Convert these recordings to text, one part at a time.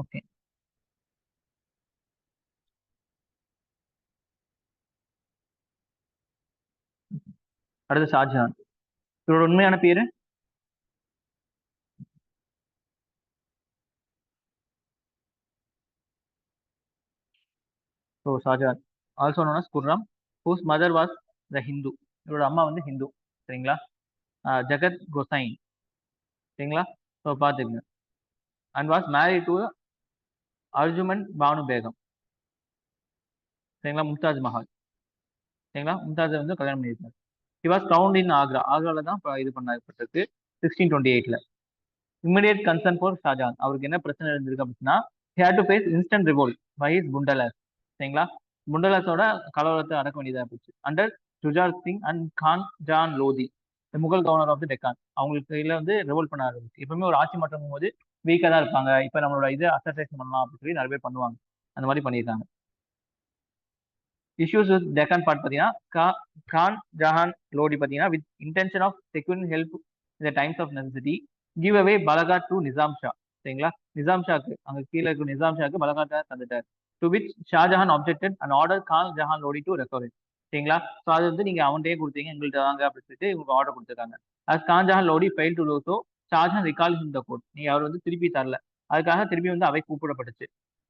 Okay. அடுத்து ஷாஜஹான். இவரோட உண்மையான பேரு? So Shah Jahan. Also known as Khurram whose mother was the Hindu இவரோட அம்மா வந்து ஹிந்து சரிங்களா? ஜகத் கோசைன். சரிங்களா? ஸோ பார்த்துக்குங்க. And was married to Arjuman Banu Begum. சரிங்களா? மும்தாஜ் மஹால். சரிங்களா? மும்தாஜ் வந்து கல்யாணம் பண்ணியிருக்காரு. ஹி வாஸ் இன் ஆக்ரா ஆக்ராவில் தான் இது பண்ணப்பட்டிருக்கு சிக்ஸ்டீன் டுவெண்ட்டி எயிட்டில் இமிடியேட் கன்சர்ன் ஃபார் ஷாஜான் அவருக்கு என்ன பிரச்சனை இருந்திருக்கு அப்படின்னா had to face instant revolt by is Bundela சரிங்களா? புண்டலாஸோட கலவரத்தை அடக்க வேண்டியதாக போச்சு. Under Jujhar Singh and Khan Jahan Lodi Mughal governor of Deccan அவங்களுக்கு கையில் வந்து ரிவோல்ட் பண்ண ஆரம்பிச்சு. எப்பவுமே ஒரு ஆட்சி மாற்றம் போது வீக்காக தான் இருப்பாங்க. இப்போ நம்மளோட இது அசர்டேஷன் பண்ணலாம் அப்படின்னு சொல்லி நிறைய பேர் பண்ணுவாங்க. அந்த மாதிரி பண்ணியிருக்காங்க. இஷ்யூஸ் வித் டெக்கான் பார்ட் பார்த்தீங்கன்னா கா கான் ஜஹான் லோடி பார்த்தீங்கன்னா with intention of securing help இந்த times of necessity give away Balaghat to Nizam Shah சரிங்களா? நிசாம் ஷாக்கு அங்கே கீழே இருக்கிற நிசாம் ஷாக்கு பலகா தந்துட்டார். To which Shah Jahan objected and order Khan Jahan Lodi to recover சரிங்களா? ஸோ அது வந்து நீங்கள் அவன்கிட்டயே கொடுத்தீங்க எங்கள்கிட்ட வாங்க அப்படின்னு சொல்லிட்டு இவங்க ஆர்டர் கொடுத்துருக்காங்க. As Khan Jahan Lodi fail to லோசோ Shah Jahan recall the court நீ அவர் வந்து திருப்பி தரல. அதுக்காக திருப்பி வந்து அவை கூப்பிடப்பட்டுச்சு.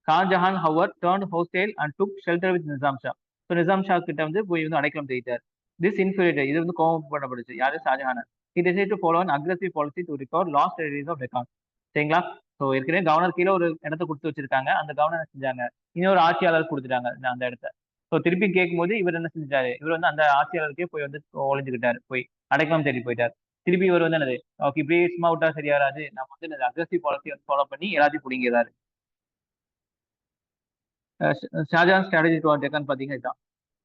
Shah Jahan Jahan however turn hostile and took shelter with Nizam Shah so Nizam Shah கிட்ட வந்து போய் வந்து அடைக்கலம் செய்தார் திஸ் இன்ஃபீரியேட்டர் இது வந்து கோபம் பண்ணப்பட்டுச்சு யாரு? Shah Jahan. He decide to follow an aggressive policy to recover lost territories of record சரிங்களா? ஸோ ஏற்கனவே கவர்னர் கீழே ஒரு இடத்த கொடுத்து வச்சிருக்காங்க. அந்த கவர்னர் செஞ்சாங்க? இன்னொரு ஆட்சியாளர் கொடுத்துட்டாங்க அந்த இடத்த. ஸோ திருப்பி கேட்கும்போது இவர் என்ன செஞ்சாரு? இவர் வந்து அந்த ஆட்சியாளருக்கே போய் வந்து ஒழிஞ்சுக்கிட்டாரு போய் அடைக்கலம் தேடி போயிட்டார். திருப்பி இவர் வந்து என்னது? ஓகே இப்படியே சும்மா விட்டா சரியாராது நம்ம வந்து அக்ரஸிவ் பாலிசி வந்து ஃபாலோ பண்ணி எல்லாத்தையும் பிடிங்கிறாரு ஷாஜான் ஸ்ட்ராட்டஜி டு டெக்கான் பார்த்தீங்கன்னா இதுதான்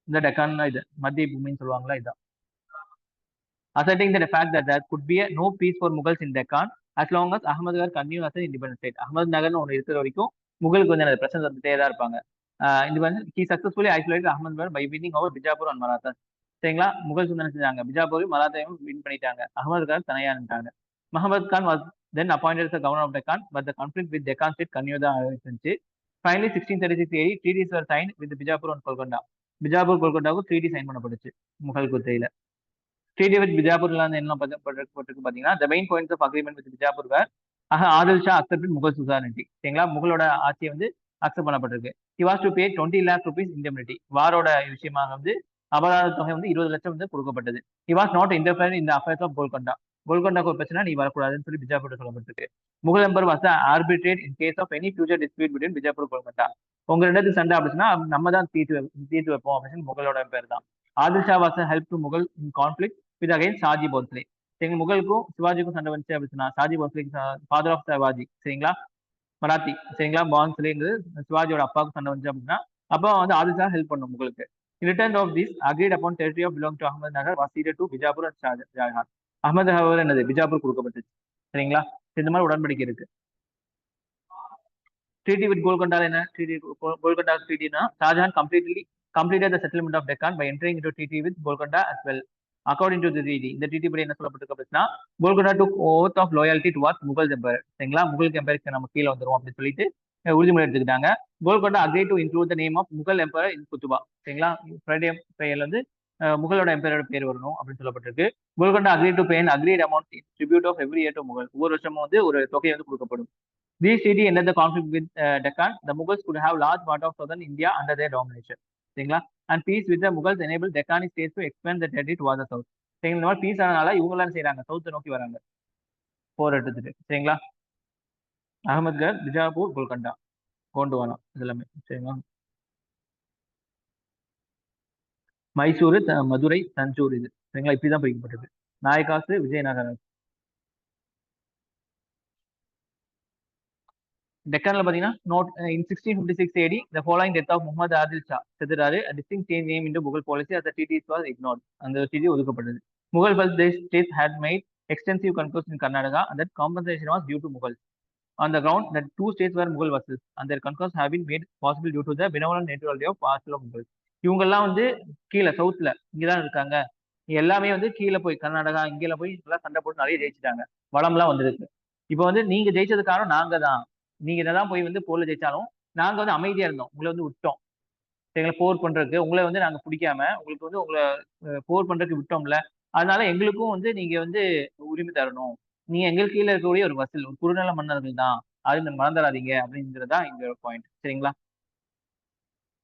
இந்த டெக்கான் இது. மத்திய பூமின்னு சொல்லுவாங்களா இதுதான் asserting that the fact that there could be a no peace for Mughals in Deccan as long as Ahmadgar continue as an independent state. நகர்னு ஒன்று இருக்கிற வரைக்கும் முகலுக்கு வந்து எனக்கு பிரச்சனை வந்துட்டே தான் இருப்பாங்க. இது வந்து he successfully isolate Ahmad by beating over Bijapur and Marathas சரிங்களா? முகல் சுந்தரம் செஞ்சாங்க. பிஜாபூரையும் மலாத்தையும் வின் பண்ணிட்டாங்க. Ahmad Khan தனியான்ட்டாங்க Muhammad Khan was then appointed the governor of Deccan but the conflict with Deccan state continue தான் இருந்துச்சு finally sixteen thirty six AD treaties were sign with Bijapur and Golconda Bijapur கொல்கண்டாவுக்கு treaty sign பண்ணப்பட்டுச்சு முகல் குத்தையில. Treaty with பிஜாப்பூர்ல என்ன போட்டிருக்கு பாத்தீங்கன்னா the main points of agreement with Bijapur where ஆக Adil Shah accept Mughal suzerainty சரிங்களா? முகலோட ஆட்சியை வந்து அக்செப்ட் பண்ணப்பட்டிருக்கு. He was to pay twenty lakh rupees indemnity வாரோட விஷயமாக வந்து அபராத தொகை வந்து இருபது லட்சம் வந்து கொடுக்கப்பட்டது. ஹி வாஸ் நாட் இன்டர்ஃபியர் இந்த அஃபேர்ஸ் ஆஃப் கோல்கொண்டா கோல்கொண்டாக்கு ஒரு பிரச்சனை நீ வரக்கூடாதுன்னு சொல்லி பிஜாப்பூர் சொல்லப்பட்டிருக்கு. Mughal emperor was arbitrate in case of any future dispute between Bijapur Golconda உங்க ரெண்டு சண்டை அப்படின்னா நம்ம தான் தீர்த்து தீர்த்து வைப்போம் அப்படின்னு முகலோட பேர் தான் Adil was help to Mughal in conflict with again Shahji Bhonsle எங்க முகலுக்கும் சிவாஜிக்கும் சண்டை வந்துச்சு அப்படின்னா ஷாஜி போன்ஸ்லே ஃபாதர் ஆஃப் சிவாஜி சரிங்களா? மராத்தி சரிங்களா? பான்ஸ்லேங்கிறது சிவாஜியோட அப்பாவுக்கு சண்டை வந்துச்சு அப்படின்னா அப்போ வந்து ஆதிர்ஷா ஹெல்ப் பண்ணும் முகலுக்கு. In return of this, agreed upon territory of belong to Ahmad Nagar was ceded to Bijapur and Shah Jahan Ahmadnagar என்னது? பிஜாப்பூர் கொடுக்கப்பட்டுச்சு. சரிங்களா? இந்த மாதிரி உடன்படிக்கை இருக்கு. ட்ரீட்டி வித் கோல்கண்டா என்ன? Treaty Golconda ட்ரீட்டினா Shah Jahan completely completed the settlement of Deccan by entering into treaty with Golconda as well. According to the treaty, இந்த treaty படி என்ன சொல்லப்பட்டிருக்கு அப்படின்னா Golconda to oath of loyalty towards Mughal emperor சரிங்களா முகல் எம்பருக்கு நம்ம கீழே வந்துரும் அப்படின்னு சொல்லிட்டு உறுதிமொழி எடுத்துக்கிட்டாங்க. Golconda agree to include the name of Mughal emperor in குத்துபா. சரிங்களா? ஃப்ரைடே பெயர்ல வந்து முகலோட எம்பையரோட பேர் வரணும் அப்படின்னு சொல்லப்பட்டிருக்கு. Golconda agree to pay an agreed amount tribute of every year to Mughal ஒவ்வொரு வருஷமும் வந்து ஒரு தொகை வந்து கொடுக்கப்படும். பி சிடி எந்த the with Deccan uh, Deccan. The Mughals could large large of of India India under their சரிங்களா? And peace with Mughals enable Deccani states to expand the territory to the south சரிங்களா? இந்த மாதிரி பீஸ் ஆனனால இவங்க எல்லாம் செய்யறாங்க சவுத்தை நோக்கி வராங்க. போர் எடுத்துட்டு. சரிங்களா? அகமத்கர் பிஜாப்பூர் கோல்கண்டா கோண்டுவாலா இதெல்லாமே சரிங்களா? மைசூரு மதுரை தஞ்சூர் இது சரிங்களா? இப்படிதான் பிரிக்கப்பட்டது நாயக்காசு விஜயநகரம். டெக்கான்ல பாத்தீங்கன்னா note in sixteen fifty six AD the following death of Muhammad Adil Shah செத்துறாரு டிஸ்டிங் change name into Mughal policy அந்த டிடி வாஸ் இக்னோர் அந்த டிடி ஒதுக்கப்பட்டது. Mughal பல்தேஷ் state had made extensive conquests in Karnataka and that compensation was due to Mughal on the ground that two states where Mughal versus அந்த conquests have been made possible due to the benevolent neutrality of parcel of Mughal இவங்கெல்லாம் வந்து கீழே சவுத்ல இங்கதான் இருக்காங்க. எல்லாமே வந்து கீழே போய் கர்நாடகா இங்கெல்லாம் போய் நல்லா சண்டை போட்டு நிறைய ஜெயிச்சிட்டாங்க. வளம்லாம் வந்துருக்கு. இப்போ வந்து நீங்க ஜெயிச்சது காரணம் நாங்க தான். நீங்க என்னதான் போய் வந்து போர்ல ஜெயிச்சாலும் நாங்க வந்து அமைதியா இருந்தோம். உங்களை வந்து விட்டோம். எங்களை போர் பண்றதுக்கு உங்களை வந்து நாங்க பிடிக்காம உங்களுக்கு வந்து உங்களை போர் பண்றதுக்கு விட்டோம்ல. அதனால எங்களுக்கும் வந்து நீங்க வந்து உரிமை தரணும். நீங்க எங்களுக்கு கீழே இருக்கக்கூடிய ஒரு வசல் ஒரு குறுநல மன்னர்கள் தான். அது நீங்க மறந்துடாதீங்க அப்படிங்கிறதா எங்களோட பாயிண்ட் சரிங்களா?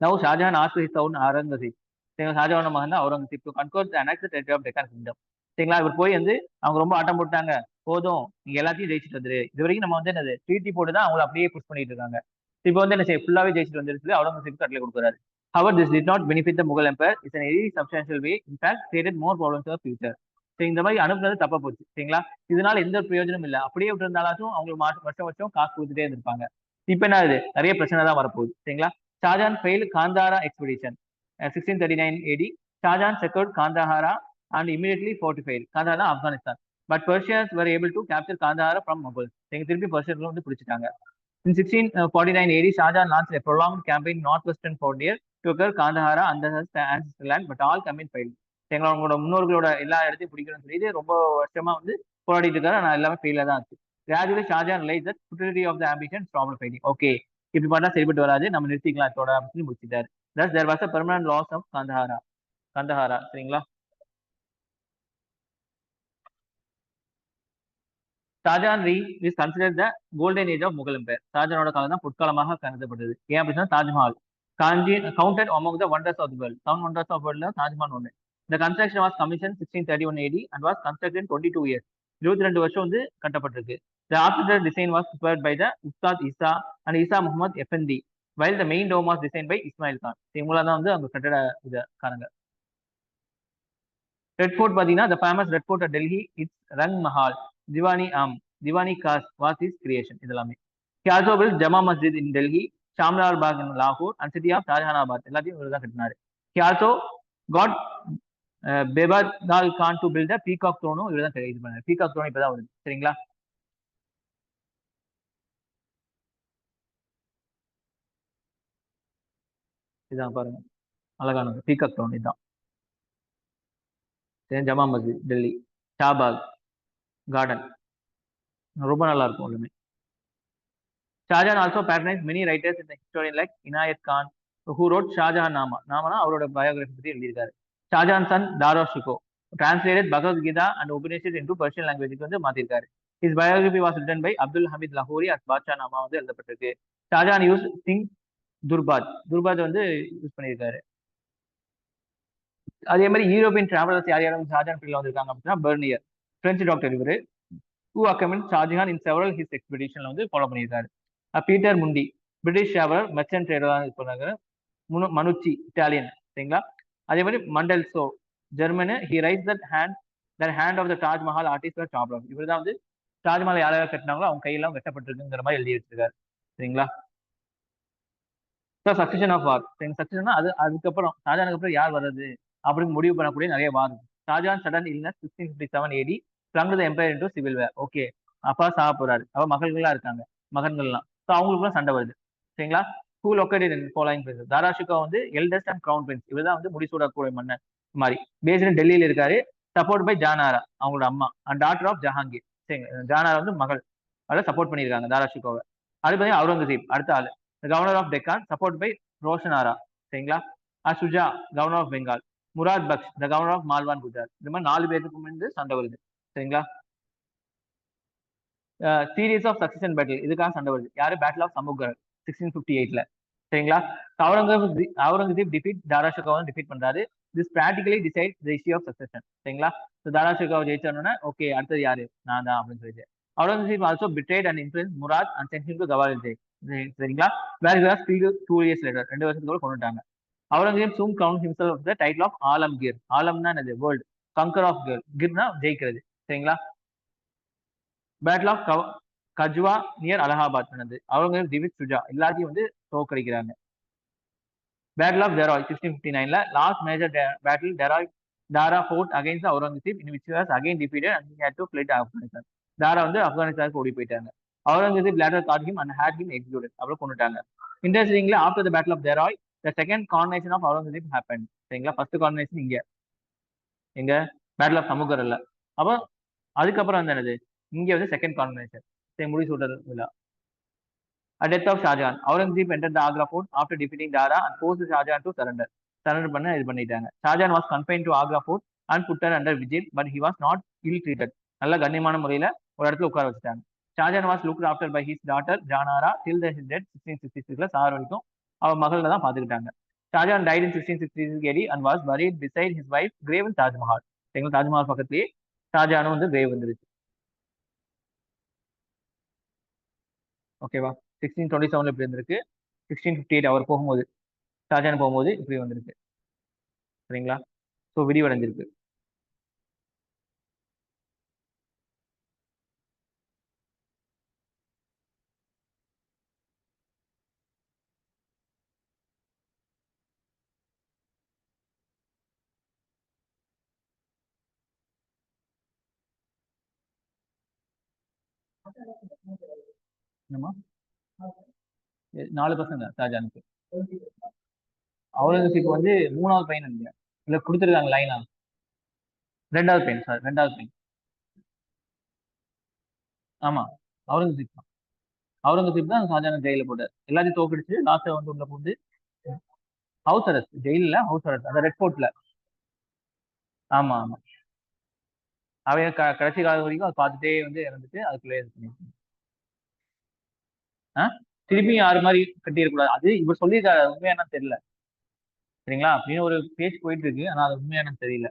Now Shah Jahan ask his Aurangzeb சரிங்களா? ஷாஜஹான் மகன் தான் Aurangzeb. To conquer annex territory of Deccan kingdom சரிங்களா? இவர் போய் வந்து அவங்க ரொம்ப ஆட்டம் போட்டாங்க. போதும் நீங்க எல்லாத்தையும் ஜெயிச்சுட்டு வந்துரு. இது வரைக்கும் நம்ம வந்து என்னது? ட்ரீட்டி போட்டு தான் அவங்க அப்படியே புஷ் பண்ணிட்டு இருக்காங்க. இப்போ வந்து என்ன செய்ய ஃபுல்லாவே ஜெயிச்சுட்டு வந்துருச்சு. சொல்லி அவுரங்கசீப் கட்டளை கொடுக்குறாரு. However this did not benefit the Mughal emperor it's an very substantial way in fact create more problems problems future இந்த மாதிரி அனுப்புனது தப்பா போச்சு. சரிங்களா? இதனால எந்த பிரயோஜனம் பிரயோஜனமும் இல்லை. அப்படியே விட்டு இருந்தாலும் அவங்களுக்கு மாசம் வருஷம் வருஷம் காசு கொடுத்துட்டே இருந்திருப்பாங்க. இப்ப என்ன ஆகுது? நிறைய பிரச்சனை தான் வரப்போகுது. சரிங்களா? Shah Jahan fail Kandahar expedition sixteen thirty nine AD Shah Jahan secured Kandahar and immediately fortify Kandahar Afghanistan. But Persians were able to capture Kandahar from mobile எங்க திருப்பி பர்ஷியர்கள் வந்து பிடிச்சிட்டாங்க. In 1649 AD, Shah Jahan launched a prolonged campaign in northwestern frontier to occur Kandahara under his ancestral land, but all campaign failed. எங்களோட முன்னோர்களோட எல்லா இடத்தையும் பிடிக்கணும்னு சொல்லி இது ரொம்ப வருஷமா வந்து போராடிட்டு இருக்காரு ஆனா எல்லாமே ஃபெயில தான் ஆச்சு gradually Shah Jahan lies that futility of the ambition problem fighting okay இப்படி பண்ணா சரிப்பட்டு வராது. நம்ம நிறுத்திக்கலாம் இதோட அப்படின்னு முடிச்சிட்டாரு. Thus there was a permanent loss of Kandahar Kandahar சரிங்களா? ஷாஜான் ரீ is considered the golden age of Mughal empire ஷாஜானோட காலம் தான் பொற்காலமாக கருதப்பட்டது. ஏன் அப்படின்னா தாஜ்மஹால். காஞ்சி counted among the wonders of the world seven wonders of வேர்ல்ட்ல Taj Mahal ஒன்று இந்த construction was commission sixteen thirty one AD and was construct twenty two years இருபத்தி ரெண்டு வருஷம் வந்து கட்டப்பட்டிருக்கு. The architect design was prepared by the Ustad Isa and Isa Muhammad Effendi while the main dome was design by Ismail Khan இவங்களா தான் வந்து அவங்க கட்டட இது காரங்க ரெட் ஃபோர்ட் பார்த்தீங்கன்னா the famous Red Fort Delhi it's Rang Mahal Diwani Aam Diwani Khas was is creation இதெல்லாமே. கியாசோபில் ஜமா மஸ்ஜித் இன் டெல்லி ஷாம்லால் பாக் இன் லாகூர் அண்ட் சிட்டி ஆஃப் ஷாஜஹானாபாத் எல்லாத்தையும் இவர் தான் கட்டினாரு. கியாசோ got Bebadal Khan to build peacock த்ரோனும் இவர் தான் இது பண்ணாரு. பீகாக் த்ரோன் இப்பதான் வருது. சரிங்களா? இதான் பாருங்க. அழகானது பீகாக் த்ரோன் இதுதான். ஜமா மஸ்ஜித் டெல்லி. ஷாபாக் கார்டன் ரொம்ப நல்லா இருக்கும் எல்லாமே Shah Jahan also patronise many writers in historian like Inayat Khan who wrote Shah Jahan Nama நாமனா அவரோட பயோகிராஃபி பற்றி எழுதியிருக்காரு. Shah Jahan son Dara Shikoh translated Bhagavad Gita and Upanishad into Persian லாங்குவேஜுக்கு வந்து மாத்திருக்காரு. Is biography was written by Abdul Hamid Lahori as Badshah Nama வந்து எழுதப்பட்டிருக்கு. Shah Jahan use சிங் துர்பாத் துர்பாத் வந்து use பண்ணியிருக்காரு அதே மாதிரி யூரோப்பியன் டிராவலர்ஸ் யார் யாரும் ஷாஜான் பீரியட்ல வந்திருக்காங்க அப்படின்னா பெர்னியர் பிரெஞ்சு டாக்டர் இவரு. Who accompanied Shah Jahan in several his எக்ஸ்பெடிஷன்ல வந்து ஃபாலோ பண்ணியிருக்காரு. Peter Mundy British traveller merchant trader இது பண்ணாங்க முனு- மனுச்சி இட்டாலியன் சரிங்களா? அதே மாதிரி Mandal so German he rise that hand that hand of the Taj Mahal artist problem இவர் தான் வந்து தாஜ்மஹால் யார் கட்டினாங்களோ அவங்க கையெல்லாம் வெட்டப்பட்டிருக்குங்கிற மாதிரி எழுதி வச்சிருக்காரு. சரிங்களா? So succession of war succession அது அதுக்கப்புறம் ஷாஜானுக்கு அப்புறம் யார் வர்றது? அப்படின்னு முடிவு பண்ணக்கூடிய நிறைய war Shah Jahan sudden illness sixteen fifty seven AD flung the empire into civil war okay அப்பா சாக போறாரு. அவ மகள்கள்லாம் இருக்காங்க மகன்கள்லாம். ஸோ அவங்களுக்குலாம் சண்டை வருது. சரிங்களா? Who located in following places Dara Shikoh வந்து எல்டஸ்ட் அண்ட் கிரவுன் பிரின்ஸ் இவர் தான் வந்து முடிசூடக்கூடிய மன்னர் மாதிரி. பேஸ்டு டெல்லியில இருக்காரு. சப்போர்ட் பை ஜானாரா அவங்களோட அம்மா. அண்ட் டாக்டர் ஆஃப் ஜஹாங்கீர் சரிங்க. ஜானாரா வந்து மகள். அதில் சப்போர்ட் பண்ணியிருக்காங்க தாராஷிகோவை. அது பார்த்தீங்கன்னா அவுரங்கசீப் அடுத்த ஆள். Governor of Deccan support by Roshanara சரிங்களா? அஹ் Shuja governor of Bengal Murad Bakhsh the governor of Malwa Gujarat இந்த மாதிரி நாலு பேருக்கு வந்து சண்டை வருது. சரிங்களா? சீரீஸ் ஆஃப் சக்சஷன் பேட்டில் இதுக்காக சண்டை வருது. யாரு? Battle of Samugarh sixteen fifty எயிட்ல சரிங்களா? அவுரங்கசீப் அவுரங்கசீப் டிஃபீட் தாராஷிகாவை டிஃபீட் பண்றாரு. This practically decide the issue of succession சரிங்களா? ஸோ தாராஷிகாவை ஜெயிச்சோன்னா ஓகே அடுத்தது யாரு? நான் தான் அப்படின்னு சொல்லிட்டு. Aurangzeb also betrayed and influence Murad and sent to Gwalior சரிங்களா? வேற வாஸ் டூ இயர்ஸ் லேட்டர் ரெண்டு வருஷத்துக்கு கொண்டுட்டாங்க. Aurangzeb assume count himself of the title of Alamgir ஆலம்னா என்னது? வேர்ல்டு கங்கர் ஆஃப் கிர் கிர்னா ஜெயிக்கிறது. சரிங்களா? Battle of Khajwa near Allahabad நடந்தது அவுரங்கசீப் திவித் சுஜா. எல்லாத்தையும் வந்து தோக்கடிக்கிறாங்க battle of Deorai sixteen fifty நைன்ல last major battle Deorai Dara fought against Aurangzeb in which was again defeated and had to flight Afghanistan Dara வந்து ஆப்கானிஸ்தானுக்கு ஓடி போயிட்டாங்க. Aurangzeb later caught him and had him executed அப்புறம் கொண்டுட்டாங்க. இன்ட்ரெஸ்டிங்ல after the battle of Deorai the second coronation of Aurangzeb happen சரிங்களா? First coronation இங்க. எங்க? Battle of சமுகர் இல்லை அப்போ அதுக்கப்புறம் வந்து என்னது? இங்கே வந்து செகண்ட் கார்னேஷன் சரி முடி சூட்டர் விழா death of Shah Jahan Aurangzeb enter Agra fort after defeating Dara and forced Shah Jahan to surrender surrender பண்ண இது பண்ணிட்டாங்க. Shah Jahan was confine to Agra fort and put under vigil but he was not ill treated நல்ல கண்ணியமான முறையில ஒரு இடத்துல உட்கார வச்சுட்டாங்க. Shah Jahan was look after by his daughter Jahanara till the death sixteen sixty சிக்ஸ்ல sir வரைக்கும் அவ மகளில் தான் பாத்துக்கிட்டாங்க Shah Jahan died in sixteen sixty six AD and was buried beside his wife grave in Taj Mahal எங்களுக்கு தாஜ்மஹால் பக்கத்துலேயே ஷாஜானும் வந்து grave வந்துருச்சு. ஓகேவா சிக்ஸ்டீன் டுவெண்ட்டி செவன்ல இப்படி இருந்திருக்கு சிக்ஸ்டீன் ஃபிஃப்டி எயிட் அவர் போகும்போது ஷாஜான் போகும்போது இப்படி வந்திருக்கு. சரிங்களா? ஸோ விரிவடைஞ்சிருக்கு. என்னம்மா? நாலு பசங்க ஷாஜானுக்கு அவுரங்கசீப் வந்து மூணாவது பையன் நினைக்கிறேன் இல்ல கொடுத்துருக்காங்க லைனா ரெண்டாவது பையன் சார் ரெண்டாவது பையன். ஆமா அவுரங்கசீப் தான். அவுரங்கசீப் தான் ஷாஜான் ஜெயில போட்டார். எல்லாத்தையும் தோக்கடிச்சு லாஸ்ட் வந்து உள்ள போட்டு house arrest jail house arrest அந்த ரெட் ஃபோர்ட்ல ஆமா ஆமா. அவன் க- கடைசி காலம் வரைக்கும் அதை பார்த்துட்டே வந்து இறந்துட்டு அதுக்குள்ளே இது பண்ணிருக்காங்க. திரும்பி ஆறு யாரு மாதிரி கட்டிடக்கூடாது அது இவர் சொல்லியிருக்காரு உண்மையானு தெரியல. சரிங்களா? அப்படின்னு ஒரு பேச்சு போயிட்டு இருக்கு. ஆனா அது உண்மையானு தெரியல.